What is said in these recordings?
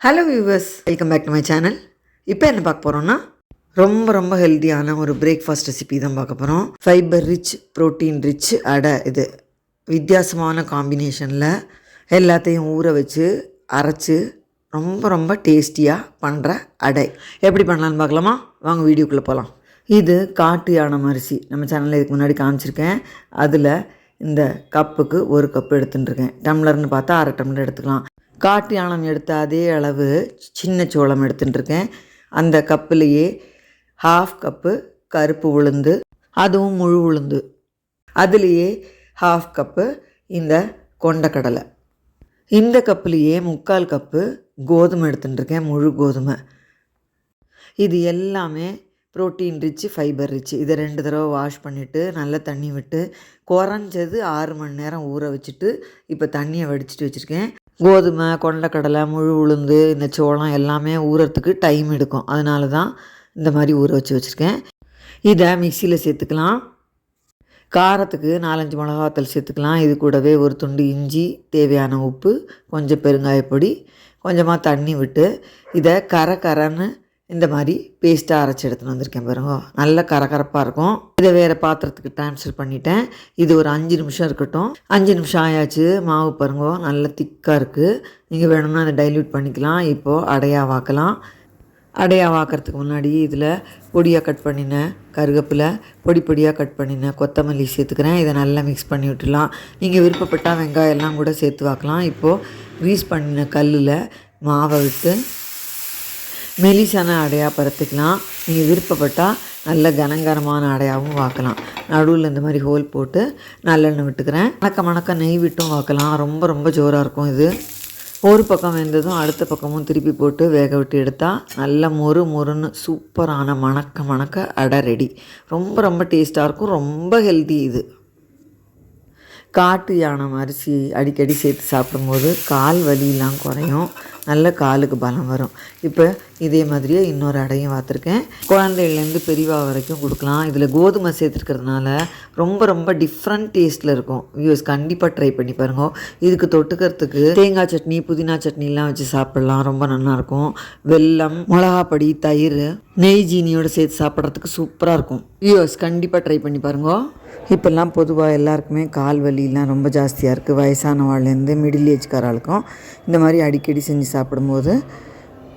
Hello viewers welcome back to my channel இப்போ என்ன பார்க்க போகிறோன்னா ரொம்ப ரொம்ப ஹெல்த்தியான ஒரு பிரேக்ஃபாஸ்ட் ரெசிபி தான் பார்க்க போகிறோம் ஃபைபர் ரிச் ப்ரோட்டீன் ரிச் அடை இது வித்தியாசமான காம்பினேஷனில் எல்லாத்தையும் ஊற வச்சு அரைச்சி ரொம்ப ரொம்ப டேஸ்டியாக பண்ணுற அடை. எப்படி பண்ணலான்னு பார்க்கலாமா? வாங்க வீடியோக்குள்ளே போகலாம் இது காட்டு யானம் அரிசி. நம்ம சேனலில் இதுக்கு முன்னாடி காமிச்சிருக்கேன். அதில் இந்த கப்புக்கு ஒரு கப்பு எடுத்துட்டுருக்கேன். டம்ளர்னு பார்த்தா அரை டம்ளர் எடுத்துக்கலாம். காட்டு யானம் எடுத்த அதே அளவு சின்ன சோளம் எடுத்துட்டுருக்கேன். அந்த கப்புலேயே ஹாஃப் கப்பு கருப்பு உளுந்து அதுவும் முழு உளுந்து. அதுலேயே ஹாஃப் கப்பு இந்த கொண்டக்கடலை இந்த கப்புலேயே முக்கால் கப்பு கோதுமை எடுத்துட்டுருக்கேன் முழு கோதுமை. இது எல்லாமே ப்ரோட்டீன் ரிச்சு ஃபைபர் ரிச்சு இதை ரெண்டு தடவை வாஷ் பண்ணிவிட்டு நல்லா தண்ணி விட்டு குறைஞ்சது ஆறு மணி நேரம் ஊற வச்சுட்டு இப்போ தண்ணியை வடிச்சிட்டு வச்சுருக்கேன். கோதுமை கொண்டக்கடலை முழு உளுந்து இந்த சோளம் எல்லாமே ஊறத்துக்கு டைம் எடுக்கும். அதனால தான் இந்த மாதிரி ஊற வச்சு வச்சுருக்கேன். இதை மிக்சியில் சேர்த்துக்கலாம். காரத்துக்கு நாலஞ்சு மிளகாத்தல் சேர்த்துக்கலாம். இது கூடவே ஒரு துண்டு இஞ்சி தேவையான உப்பு கொஞ்சம் பெருங்காயப்பொடி கொஞ்சமாக தண்ணி விட்டு இதை கரை கரைன்னு இந்த மாதிரி பேஸ்ட்டாக அரைச்சி எடுத்துன்னு வந்திருக்கேன் பாருங்க. நல்ல கரகரப்பாக இருக்கும். இதை வேறு பாத்திரத்துக்கு ட்ரான்ஸ்ஃபர் பண்ணிட்டேன். இது ஒரு அஞ்சு நிமிஷம் இருக்கட்டும். அஞ்சு நிமிஷம் ஆயாச்சு. மாவு பாருங்க. நல்லா திக்காக இருக்குது நீங்கள் வேணும்னா அதை டைல்யூட் பண்ணிக்கலாம். இப்போது அடையாக வாக்கலாம் அடையாக வாக்கிறதுக்கு முன்னாடி இதில் பொடியாக கட் பண்ணின கருகப்பில் பொடி பொடியாக கட் பண்ணின கொத்தமல்லி சேர்த்துக்கிறேன். இதை நல்லா மிக்ஸ் பண்ணி விட்டுலாம் நீங்கள் விருப்பப்பட்டால் வெங்காயம் எல்லாம் கூட சேர்த்து வாக்கலாம். இப்போது க்ரீஸ் பண்ணின கல்லில் மாவை விட்டு மெலிசான ஆடையாக பருத்துக்கலாம். நீங்கள் விருப்பப்பட்டால் நல்ல கனங்கரமான அடையாகவும் வாக்கலாம். நடுவில் இந்த மாதிரி ஹோல் போட்டு நல்லெண்ணெய் விட்டுக்கிறேன். மணக்க மணக்க நெய் விட்டும் வாக்கலாம். ரொம்ப ரொம்ப ஜோராக இருக்கும் இது. ஒரு பக்கம் வெந்ததும் அடுத்த பக்கமும் திருப்பி போட்டு வேக விட்டு எடுத்தால் நல்ல மொறு மொறுன்னு சூப்பரான மணக்க மணக்க அடை ரெடி. ரொம்ப ரொம்ப டேஸ்ட்டாக இருக்கும். ரொம்ப ஹெல்தி இது. காட்டு யானம் அரிசி அடிக்கடி சேர்த்து சாப்பிடும்போது கால் வலியெல்லாம் குறையும். நல்ல காலுக்கு பலம் வரும். இப்போ இதே மாதிரியே இன்னொரு அடையும் பார்த்துருக்கேன். குழந்தைகள்லேருந்து பெரியவா வரைக்கும் கொடுக்கலாம். இதில் கோதுமை சேர்த்துருக்கிறதுனால ரொம்ப ரொம்ப டிஃப்ரெண்ட் டேஸ்ட்டில் இருக்கும். வியூஸ் கண்டிப்பாக ட்ரை பண்ணி பாருங்க. இதுக்கு தொட்டுக்கிறதுக்கு தேங்காய் சட்னி புதினா சட்னிலாம் வச்சு சாப்பிட்லாம். ரொம்ப நல்லாயிருக்கும் வெல்லம் மிளகாப்பொடி தயிர் நெய் ஜீனியோடு சேர்த்து சாப்பிட்றதுக்கு சூப்பராக இருக்கும். வியூஸ் கண்டிப்பாக ட்ரை பண்ணி பாருங்க. இப்போல்லாம் பொதுவாக எல்லாருக்குமே கால் வலிலாம் ரொம்ப ஜாஸ்தியாக இருக்குது வயசானவாள்லேருந்து மிடில் ஏஜ்காராளுக்கும் இந்த மாதிரி அடிக்கடி செஞ்சு சாப்பிடும்போது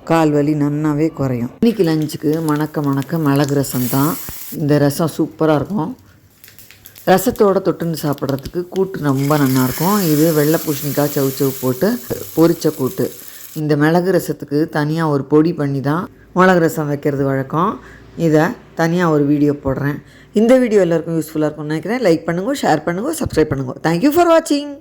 கால் வலி நன்னாவே குறையும். இன்றைக்கி லஞ்சுக்கு மணக்க மணக்க மிளகு ரசம் தான். இந்த ரசம் சூப்பராக இருக்கும். ரசத்தோடு தொட்டுன்னு சாப்பிட்றதுக்கு கூட்டு ரொம்ப நல்லாயிருக்கும் இது வெள்ளை பூசணிக்காய் சவு சவு போட்டு பொரிச்ச கூட்டு. இந்த மிளகு ரசத்துக்கு தனியாக ஒரு பொடி பண்ணி தான் மிளகு ரசம் வைக்கிறது வழக்கம். இதை தனியாக ஒரு வீடியோ போடுறேன். இந்த வீடியோ எல்லாருக்கும் யூஸ்ஃபுல்லாக இருக்கும்னு நினைக்கிறேன். லைக் பண்ணுங்கள் ஷேர் பண்ணுங்கள் சப்ஸ்கிரைப் பண்ணுங்கள் தேங்க்யூ ஃபார் வாட்சிங்